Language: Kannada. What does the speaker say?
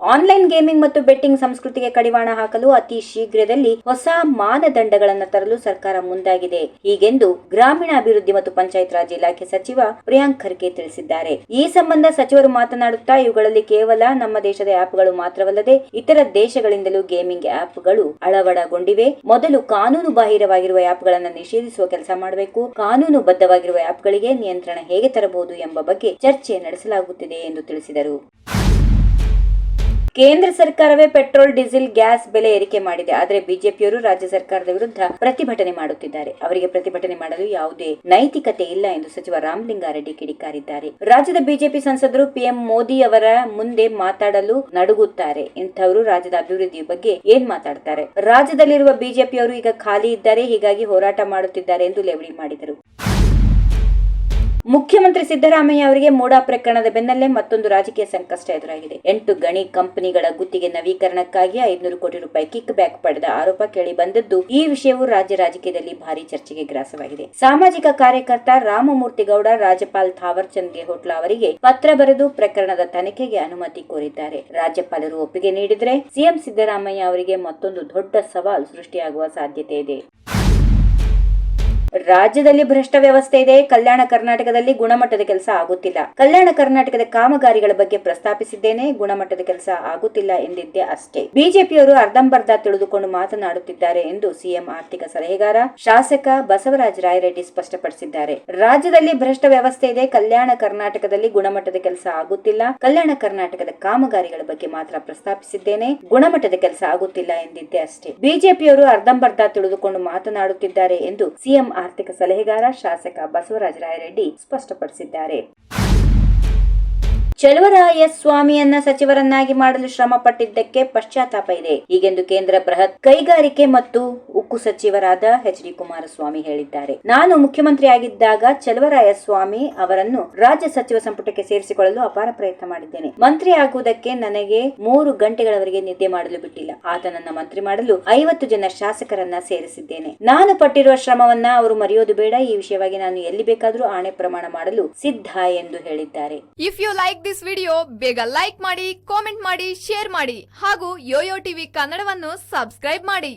ಆನ್ಲೈನ್ ಗೇಮಿಂಗ್ ಮತ್ತು ಬೆಟ್ಟಿಂಗ್ ಸಂಸ್ಕೃತಿಗೆ ಕಡಿವಾಣ ಹಾಕಲು ಅತಿ ಶೀಘ್ರದಲ್ಲಿ ಹೊಸ ಮಾನದಂಡಗಳನ್ನು ತರಲು ಸರ್ಕಾರ ಮುಂದಾಗಿದೆ. ಹೀಗೆಂದು ಗ್ರಾಮೀಣಾಭಿವೃದ್ಧಿ ಮತ್ತು ಪಂಚಾಯತ್ ರಾಜ್ ಇಲಾಖೆ ಸಚಿವ ಪ್ರಿಯಾಂಕ್ ಖರ್ಗೆ ತಿಳಿಸಿದ್ದಾರೆ. ಈ ಸಂಬಂಧ ಸಚಿವರು ಮಾತನಾಡುತ್ತಾ ಇವುಗಳಲ್ಲಿ ಕೇವಲ ನಮ್ಮ ದೇಶದ ಆಪ್ಗಳು ಮಾತ್ರವಲ್ಲದೆ ಇತರ ದೇಶಗಳಿಂದಲೂ ಗೇಮಿಂಗ್ ಆಪ್ಗಳು ಅಳವಡಗೊಂಡಿವೆ. ಮೊದಲು ಕಾನೂನು ಬಾಹಿರವಾಗಿರುವ ಆಪ್ಗಳನ್ನು ನಿಷೇಧಿಸುವ ಕೆಲಸ ಮಾಡಬೇಕು. ಕಾನೂನು ಬದ್ಧವಾಗಿರುವ ಆಪ್ಗಳಿಗೆ ನಿಯಂತ್ರಣ ಹೇಗೆ ತರಬಹುದು ಎಂಬ ಬಗ್ಗೆ ಚರ್ಚೆ ನಡೆಸಲಾಗುತ್ತಿದೆ ಎಂದು ತಿಳಿಸಿದರು. ಕೇಂದ್ರ ಸರ್ಕಾರವೇ ಪೆಟ್ರೋಲ್, ಡೀಸೆಲ್, ಗ್ಯಾಸ್ ಬೆಲೆ ಏರಿಕೆ ಮಾಡಿದೆ. ಆದರೆ ಬಿಜೆಪಿಯವರು ರಾಜ್ಯ ಸರ್ಕಾರದ ವಿರುದ್ಧ ಪ್ರತಿಭಟನೆ ಮಾಡುತ್ತಿದ್ದಾರೆ. ಅವರಿಗೆ ಪ್ರತಿಭಟನೆ ಮಾಡಲು ಯಾವುದೇ ನೈತಿಕತೆ ಇಲ್ಲ ಎಂದು ಸಚಿವ ರಾಮಲಿಂಗಾರೆಡ್ಡಿ ಕಿಡಿಕಾರಿದ್ದಾರೆ. ರಾಜ್ಯದ ಬಿಜೆಪಿ ಸಂಸದರು ಪಿಎಂ ಮೋದಿ ಅವರ ಮುಂದೆ ಮಾತಾಡಲು ನಡುಗುತ್ತಾರೆ. ಇಂಥವರು ರಾಜ್ಯದ ಅಭಿವೃದ್ಧಿ ಬಗ್ಗೆ ಏನ್ ಮಾತಾಡ್ತಾರೆ? ರಾಜ್ಯದಲ್ಲಿರುವ ಬಿಜೆಪಿಯವರು ಈಗ ಖಾಲಿ ಇದ್ದಾರೆ. ಹೀಗಾಗಿ ಹೋರಾಟ ಮಾಡುತ್ತಿದ್ದಾರೆ ಎಂದು ಲೇವಡಿ ಮಾಡಿದರು. ಮುಖ್ಯಮಂತ್ರಿ ಸಿದ್ದರಾಮಯ್ಯ ಅವರಿಗೆ ಮೋಡಾ ಪ್ರಕರಣದ ಬೆನ್ನಲ್ಲೇ ಮತ್ತೊಂದು ರಾಜಕೀಯ ಸಂಕಷ್ಟ ಎದುರಾಗಿದೆ. ಎಂಟು ಗಣಿ ಕಂಪನಿಗಳ ಗುತ್ತಿಗೆ ನವೀಕರಣಕ್ಕಾಗಿ ಐದುನೂರು ಕೋಟಿ ರೂಪಾಯಿ ಕಿಕ್ ಬ್ಯಾಕ್ ಪಡೆದ ಆರೋಪ ಕೇಳಿ ಬಂದದ್ದು ಈ ವಿಷಯವು ರಾಜ್ಯ ರಾಜಕೀಯದಲ್ಲಿ ಭಾರಿ ಚರ್ಚೆಗೆ ಗ್ರಾಸವಾಗಿದೆ. ಸಾಮಾಜಿಕ ಕಾರ್ಯಕರ್ತ ರಾಮಮೂರ್ತಿ ಗೌಡ, ರಾಜ್ಯಪಾಲ್ ಥಾವರ್ ಚಂದ್ ಅವರಿಗೆ ಪತ್ರ ಬರೆದು ಪ್ರಕರಣದ ತನಿಖೆಗೆ ಅನುಮತಿ ಕೋರಿದ್ದಾರೆ. ರಾಜ್ಯಪಾಲರು ಒಪ್ಪಿಗೆ ನೀಡಿದರೆ ಸಿಎಂ ಸಿದ್ದರಾಮಯ್ಯ ಅವರಿಗೆ ಮತ್ತೊಂದು ದೊಡ್ಡ ಸವಾಲು ಸೃಷ್ಟಿಯಾಗುವ ಸಾಧ್ಯತೆ ಇದೆ. ರಾಜ್ಯದಲ್ಲಿ ಭ್ರಷ್ಟ ವ್ಯವಸ್ಥೆ ಇದೆ, ಕಲ್ಯಾಣ ಕರ್ನಾಟಕದಲ್ಲಿ ಗುಣಮಟ್ಟದ ಕೆಲಸ ಆಗುತ್ತಿಲ್ಲ. ಕಲ್ಯಾಣ ಕರ್ನಾಟಕದ ಕಾಮಗಾರಿಗಳ ಬಗ್ಗೆ ಪ್ರಸ್ತಾಪಿಸಿದ್ದೇನೆ, ಗುಣಮಟ್ಟದ ಕೆಲಸ ಆಗುತ್ತಿಲ್ಲ ಎಂದಿದ್ದೆ ಅಷ್ಟೇ. ಬಿಜೆಪಿಯವರು ಅರ್ಧಂಬರ್ಧ ತಿಳಿದುಕೊಂಡು ಮಾತನಾಡುತ್ತಿದ್ದಾರೆ ಎಂದು ಸಿಎಂ ಆರ್ಥಿಕ ಸಲಹೆಗಾರ, ಶಾಸಕ ಬಸವರಾಜ ರಾಯರೆಡ್ಡಿ ಸ್ಪಷ್ಟಪಡಿಸಿದ್ದಾರೆ. ರಾಜ್ಯದಲ್ಲಿ ಭ್ರಷ್ಟ ವ್ಯವಸ್ಥೆ ಇದೆ, ಕಲ್ಯಾಣ ಕರ್ನಾಟಕದಲ್ಲಿ ಗುಣಮಟ್ಟದ ಕೆಲಸ ಆಗುತ್ತಿಲ್ಲ, ಕಲ್ಯಾಣ ಕರ್ನಾಟಕದ ಕಾಮಗಾರಿಗಳ ಬಗ್ಗೆ ಮಾತ್ರ ಪ್ರಸ್ತಾಪಿಸಿದ್ದೇನೆ, ಗುಣಮಟ್ಟದ ಕೆಲಸ ಆಗುತ್ತಿಲ್ಲ ಎಂದಿದ್ದೆ ಅಷ್ಟೇ. ಬಿಜೆಪಿಯವರು ಅರ್ಧಂಬರ್ಧ ತಿಳಿದುಕೊಂಡು ಮಾತನಾಡುತ್ತಿದ್ದಾರೆ ಎಂದು ಸಿಎಂ ಆರ್ಥಿಕ ಸಲಹೆಗಾರ ಶಾಸಕ ಬಸವರಾಜ ರಾಯರೆಡ್ಡಿ ಸ್ಪಷ್ಟಪಡಿಸಿದ್ದಾರೆ. ಚಲುವರಾಯ ಸ್ವಾಮಿಯನ್ನ ಸಚಿವರನ್ನಾಗಿ ಮಾಡಲು ಶ್ರಮ ಪಟ್ಟಿದ್ದಕ್ಕೆ ಪಶ್ಚಾತ್ತಾಪ ಇದೆ. ಹೀಗೆಂದು ಕೇಂದ್ರ ಬೃಹತ್ ಕೈಗಾರಿಕೆ ಮತ್ತು ಉಕ್ಕು ಸಚಿವರಾದ ಎಚ್ ಡಿ ಕುಮಾರಸ್ವಾಮಿ ಹೇಳಿದ್ದಾರೆ. ನಾನು ಮುಖ್ಯಮಂತ್ರಿಯಾಗಿದ್ದಾಗ ಸ್ವಾಮಿ ಅವರನ್ನು ರಾಜ್ಯ ಸಚಿವ ಸಂಪುಟಕ್ಕೆ ಸೇರಿಸಿಕೊಳ್ಳಲು ಅಪಾರ ಪ್ರಯತ್ನ ಮಾಡಿದ್ದೇನೆ. ಮಂತ್ರಿ ಆಗುವುದಕ್ಕೆ ನನಗೆ ಮೂರು ಗಂಟೆಗಳವರೆಗೆ ನಿದ್ದೆ ಮಾಡಲು ಬಿಟ್ಟಿಲ್ಲ. ಆತ ನನ್ನ ಮಂತ್ರಿ ಮಾಡಲು ಐವತ್ತು ಜನ ಶಾಸಕರನ್ನ ಸೇರಿಸಿದ್ದೇನೆ. ನಾನು ಪಟ್ಟಿರುವ ಶ್ರಮವನ್ನ ಅವರು ಮರೆಯೋದು ಬೇಡ. ಈ ವಿಷಯವಾಗಿ ನಾನು ಎಲ್ಲಿ ಬೇಕಾದರೂ ಆಣೆ ಪ್ರಮಾಣ ಮಾಡಲು ಸಿದ್ಧ ಎಂದು ಹೇಳಿದ್ದಾರೆ. If you like this video ಬೇಗ ಲೈಕ್ ಮಾಡಿ ಕಾಮೆಂಟ್ ಮಾಡಿ ಶೇರ್ ಮಾಡಿ ಹಾಗೂ ಯೋಯೋ ಟಿವಿ ಕನ್ನಡವನ್ನು ಸಬ್ಸ್ಕ್ರೈಬ್ ಮಾಡಿ.